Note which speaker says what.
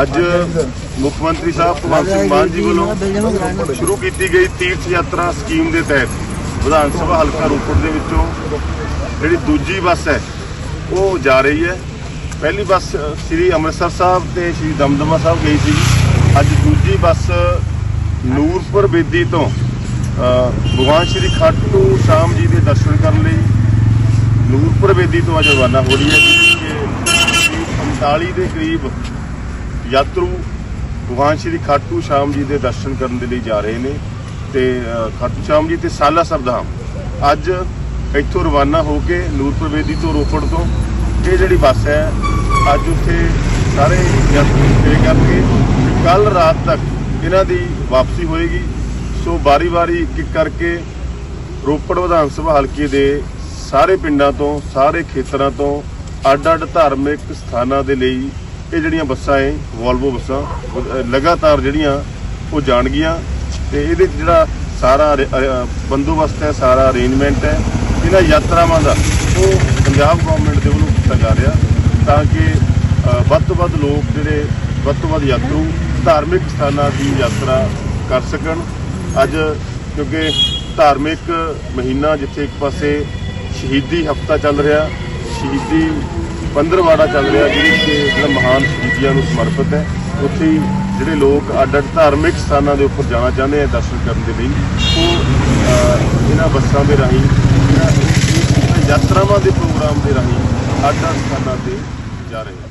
Speaker 1: ਅੱਜ ਮੁੱਖ ਮੰਤਰੀ ਸਾਹਿਬ ਭਗਵੰਤ ਸਿੰਘ ਮਾਨ ਜੀ ਵੱਲੋਂ ਸ਼ੁਰੂ ਕੀਤੀ ਗਈ ਤੀਰਥ ਯਾਤਰਾ ਸਕੀਮ ਦੇ ਤਹਿਤ ਵਿਧਾਨ ਸਭਾ ਹਲਕਾ ਰੋਪੜ ਦੇ ਵਿੱਚੋਂ ਜਿਹੜੀ ਦੂਜੀ ਬੱਸ ਹੈ, ਉਹ ਜਾ ਰਹੀ ਹੈ। ਪਹਿਲੀ ਬੱਸ ਸ੍ਰੀ ਅੰਮ੍ਰਿਤਸਰ ਸਾਹਿਬ ਤੇ ਸ੍ਰੀ ਦਮਦਮਾ ਸਾਹਿਬ ਗਈ ਸੀ। ਅੱਜ ਦੂਜੀ ਬੱਸ ਨੂਰਪੁਰ ਬੇਦੀ ਤੋਂ ਭਗਵਾਨ ਸ੍ਰੀ ਖਾਟੂ ਸ਼ਾਮ ਜੀ ਦੇ ਦਰਸ਼ਨ ਕਰਨ ਲਈ ਨੂਰਪੁਰ ਬੇਦੀ ਤੋਂ ਅੱਜ ਰਵਾਨਾ ਹੋ ਰਹੀ ਹੈ ਜਿਹਦੇ 45 ਦੇ ਕਰੀਬ ਯਾਤਰੂ ਭਗਵਾਨ ਸ਼੍ਰੀ ਖਾਟੂ ਸ਼ਾਮ ਜੀ ਦੇ ਦਰਸ਼ਨ ਕਰਨ ਦੇ ਲਈ ਜਾ ਰਹੇ ਨੇ ਤੇ ਖਾਟੂ ਸ਼ਾਮ ਜੀ ਤੇ ਸਾਲਾ ਸਰਦਾਮ ਅੱਜ ਇੱਥੋਂ ਰਵਾਨਾ ਹੋ ਕੇ ਨੂਰਪੁਰ ਬੇਦੀ ਤੋਂ ਰੋਪੜ ਤੋਂ ਇਹ ਜਿਹੜੀ ਬੱਸ ਹੈ, ਅੱਜ ਉੱਥੇ ਸਾਰੇ ਯਾਤਰੀ ਸਟੇ ਕਰਨਗੇ। ਕੱਲ ਰਾਤ ਤੱਕ ਇਹਨਾਂ ਦੀ ਵਾਪਸੀ ਹੋਏਗੀ। ਸੋ ਵਾਰੀ-ਵਾਰੀ ਇੱਕ ਇੱਕ ਕਰਕੇ ਰੋਪੜ ਵਿਧਾਨ ਸਭਾ ਹਲਕੇ ਦੇ ਸਾਰੇ ਪਿੰਡਾਂ ਤੋਂ, ਸਾਰੇ ਖੇਤਰਾਂ ਤੋਂ ਅੱਡ-ਅੱਡ ਧਾਰਮਿਕ ਸਥਾਨਾਂ ਦੇ ਲਈ ਇਹ ਜਿਹੜੀਆਂ ਬੱਸਾਂ ਏ ਵੋਲਵੋ ਬੱਸਾਂ ਅਹ ਲਗਾਤਾਰ ਜਿਹੜੀਆਂ, ਉਹ ਜਾਣਗੀਆਂ ਤੇ ਇਹਦੇ 'ਚ ਜਿਹੜਾ ਸਾਰਾ ਅਰੇ- ਅਹ ਬੰਦੋਬਸਤ ਹੈ, ਸਾਰਾ ਅਰੇਂਜਮੈਂਟ ਹੈ, ਇਹਨਾਂ ਯਾਤਰਾਵਾਂ ਦਾ, ਉਹ ਪੰਜਾਬ ਗਵਰਨਮੈਂਟ ਦੇ ਵੱਲੋਂ ਕੀਤਾ ਜਾ ਰਿਹਾ ਤਾਂ ਕਿ ਅਹ ਵੱਧ ਤੋਂ ਵੱਧ ਲੋਕ ਜਿਹੜੇ ਵੱਧ ਤੋਂ ਵੱਧ ਯਾਤਰੂ, ਧਾਰਮਿਕ ਸਥਾਨਾਂ ਦੀ ਯਾਤਰਾ ਕਰ ਸਕਣ। ਅੱਜ ਕਿਉਂਕਿ ਧਾਰਮਿਕ ਮਹੀਨਾ ਜਿੱਥੇ ਇੱਕ ਪਾਸੇ ਸ਼ਹੀਦੀ ਹਫਤਾ ਚੱਲ ਰਿਹਾ, ਸ਼ਹੀਦੀ ਪੰਦਰਵਾੜਾ ਚੱਲ ਰਿਹਾ ਜਿਹਦੇ ਕਿ ਜਿਹੜਾ ਮਹਾਨ ਸ਼ਹੀਦੀਆਂ ਨੂੰ ਸਮਰਪਿਤ ਹੈ। ਉੱਥੇ ਹੀ ਜਿਹੜੇ ਲੋਕ ਅੱਡ ਅੱਡ ਧਾਰਮਿਕ ਸਥਾਨਾਂ ਦੇ ਉੱਪਰ ਜਾਣਾ ਚਾਹੁੰਦੇ ਆ ਦਰਸ਼ਨ ਕਰਨ ਦੇ ਲਈ। ਉਹ ਇਹਨਾਂ ਬੱਸਾਂ ਦੇ ਰਾਹੀਂ, ਇਹਨਾਂ ਯਾਤਰਾਵਾਂ ਦੇ ਪ੍ਰੋਗਰਾਮ ਦੇ ਰਾਹੀਂ ਅੱਡ ਅੱਡ ਸਥਾਨਾਂ ਤੇ ਜਾ ਰਹੇ